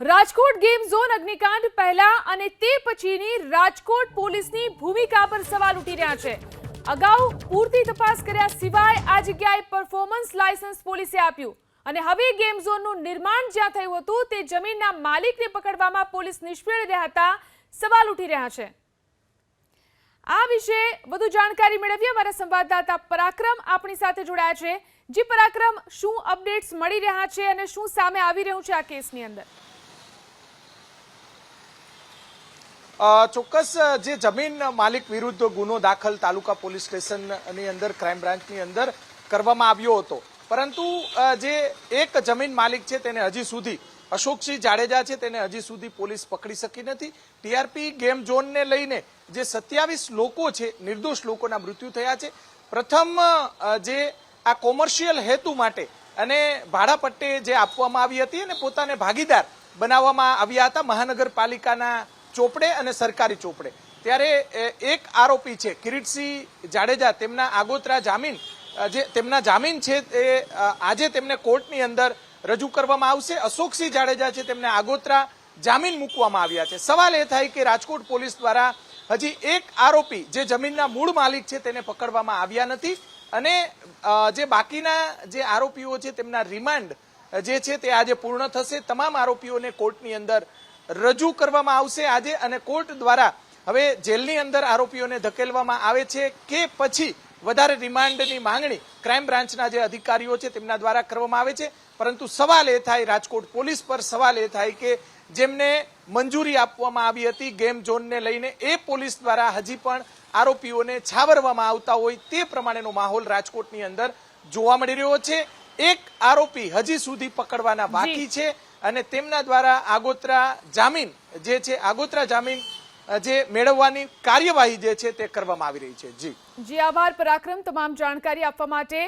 Rajkot game zone અગ્નિકાંડ પહેલા અને તે પછીની રાજકોટ પોલીસની ભૂમિકા પર સવાલ ઉઠી રહ્યા છે. અગાઉ પૂરતી તપાસ કર્યા સિવાય આ જગ્યાએ પરફોર્મન્સ લાયસન્સ પોલીસે આપ્યું. અને હવે ગેમ ઝોનનું નિર્માણ જ્યાં થયું હતું, તે જમીનના માલિકને પકડવામાં પોલીસ નિષ્ફળ રહ્યા હતા, સવાલ ઉઠી રહ્યા છે. આ વિશે વધુ જાણકારી મેળવીએ. અમારા સંવાદદાતા પરાક્રમ આપણી સાથે જોડાયા છે. જી પરાક્રમ, શું અપડેટ્સ મળી રહ્યા છે અને શું સામે આવી રહ્યું છે આ કેસની અંદર? ચોક્કસ જે જમીન માલિક વિરુદ્ધ ગુનો દાખલ તાલુકા પોલીસ સ્ટેશનની અંદર, ક્રાઇમ બ્રાન્ચની અંદર કરવામાં આવ્યો હતો. પરંતુ જે એક જમીન માલિક છે તેને હજી સુધી અશોકસિંહ જાડેજા છે તેને હજી સુધી પોલીસ પકડી શકી નથી. ટીઆરપી ગેમ ઝોનને લઈને જે સત્યાવીસ લોકો છે, નિર્દોષ લોકોના મૃત્યુ થયા છે. પ્રથમ જે આ કોમર્શિયલ હેતુ માટે અને ભાડાપટ્ટે જે આપવામાં આવી હતી અને પોતાને ભાગીદાર બનાવવામાં આવ્યા હતા, મહાનગરપાલિકાના ચોપડે અને સરકારી ચોપડે. ત્યારે એક આરોપી છે, કિરીટસિંહ જાડેજા, તેમના આગોતરા જામીન જે તેમના જામીન છે તે આજે તેમને કોર્ટની અંદર રજૂ કરવામાં આવશે. અશોકસિંહ જાડેજા છે તેમને આગોતરા જામીન મૂકવામાં આવ્યા છે. સવાલ એ થાય કે રાજકોટ પોલીસ દ્વારા હજી એક આરોપી જે જમીનના મૂળ માલિક છે તેને પકડવામાં આવ્યા નથી અને જે બાકીના જે આરોપીઓ છે તેમના રિમાન્ડ જે છે તે આજે પૂર્ણ થશે. તમામ આરોપીઓને કોર્ટની અંદર રજૂ કરવામાં આવશે આજે અને કોર્ટ દ્વારા હવે જેલની અંદર આરોપીઓને ધકેલવામાં આવે છે કે પછી વધારે રિમાન્ડની માંગણી ક્રાઇમ બ્રાન્ચના જે અધિકારીઓ છે તેમના દ્વારા કરવામાં આવે છે. પરંતુ સવાલ એ થાય રાજકોટ પોલીસ પર સવાલ એ થાય કે જેમને મંજૂરી આપવામાં આવી હતી ગેમ ઝોનને લઈને એ પોલીસ દ્વારા હજી પણ આરોપીઓને છાવરવામાં આવતા હોય તે પ્રમાણેનો માહોલ રાજકોટની અંદર જોવા મળી રહ્યો છે. એક આરોપી હજી સુધી પકડવાના બાકી છે. અને તેમના દ્વારા આગોતરા જામીન જે છે, આગોતરા જામીન જે મેળવવાની કાર્યવાહી જે છે, તે કરવામાં આવી રહી છે. જી. જી, આભાર. પરાક્રમ, તમામ જાણકારી આપવા માટે